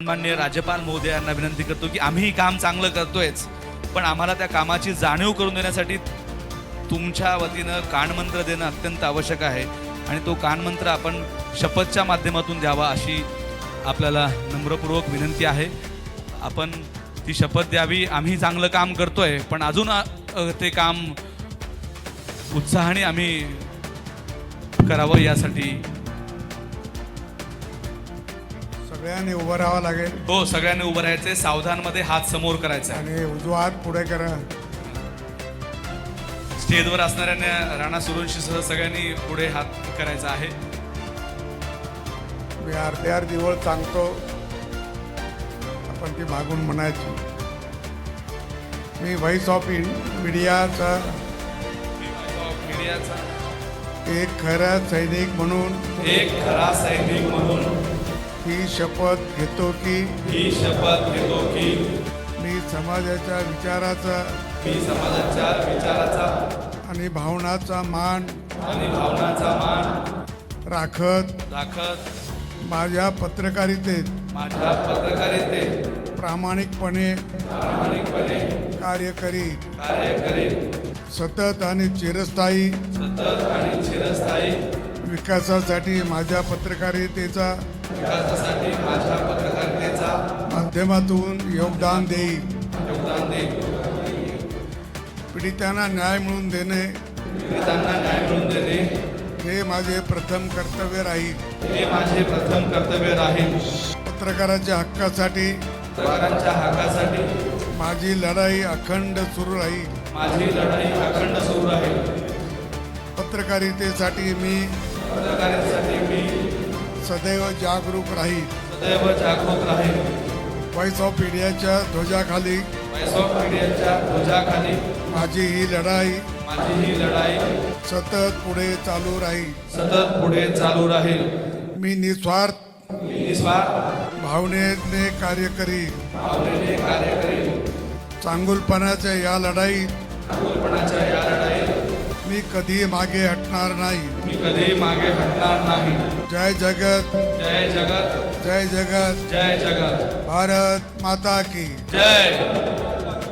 मान्य राज्यपाल महोदयांना विनंती करतो की आम्ही काम चांगलं करतोयच पण आम्हाला त्या कामाची जाणीव करून देण्यासाठी तुमच्या वतीनं कानमंत्र देणं अत्यंत आवश्यक आहे आणि तो कानमंत्र आपण शपथच्या माध्यमातून द्यावा अशी आपल्याला नम्रपूर्वक विनंती आहे. आपण ती शपथ द्यावी आम्ही चांगलं काम करतोय पण अजून ते काम उत्साहाने आम्ही करावं यासाठी सगळ्यांनी उभं राहावं लागेल. हो सगळ्यांनी उभं राहायचंय. सावधानमध्ये हात समोर करायचा. आहे आणि उजवा हात पुढे करा स्टेजवर असणाऱ्यांना राणा सुरवंशीसह सगळ्यांनी पुढे हात करायचा आहे. मी अर्धे अर्धी ओळ सांगतो आपण ती मागून म्हणायची. मी व्हॉइस ऑफ इन मीडियाचा मीडियाचा एक खरा सैनिक म्हणून. एक खरा सैनिक म्हणून. शपथ घेतो की ही शपथ घेतो की मी समाजाच्या विचाराचा मी समाजाच्या विचाराचा आणि भावनाचा मान आणि भावनाचा मान राखत राखत माझ्या पत्रकारितेत माझ्या पत्रकारितेत प्रामाणिकपणे प्रामाणिकपणे कार्य करी कार्य करेन सतत आणि चिरस्थायी सतत आणि चिरस्थायी विकासासाठी माझ्या पत्रकारितेचा विकासासाठी माझ्या पत्रकारितेचा माध्यमातून योगदान देईल. योगदान देईन पीडितांना न्याय मिळवून देणे पीडितांना न्याय मिळवून देणे हे माझे प्रथम कर्तव्य राहील. हे माझे प्रथम कर्तव्य राहील. पत्रकाराच्या हक्कासाठी पत्रकारांच्या हक्कासाठी माझी लढाई अखंड सुरू राहील. माझी लढाई अखंड सुरू राहील. पत्रकारितेसाठी मी पत्रकारितेसाठी मी सदैव जागरूक राहील. सदैव जागरूक राहील. व्हॉइस ऑफ इंडियाच्या ध्वजाखाली. व्हॉइस ऑफ मीडियाच्या ध्वजाखाली. माझी ही लढाई माझी ही लढाई. सतत पुढे चालू राहील. सतत पुढे चालू राहील. मी निस्वार्थ मी निस्वार्थ भावनेने कार्य करीन. भावनेने कार्य करेन. चांगुलपणाच्या या लढाईत ठाकूरपणाच्या या लढाईत मी कधी मागे हटणार नाही. मी कधी मागे हटणार नाही. जय जगत. जय जगत. जय जगत. जय जगत. भारत माता की. जय.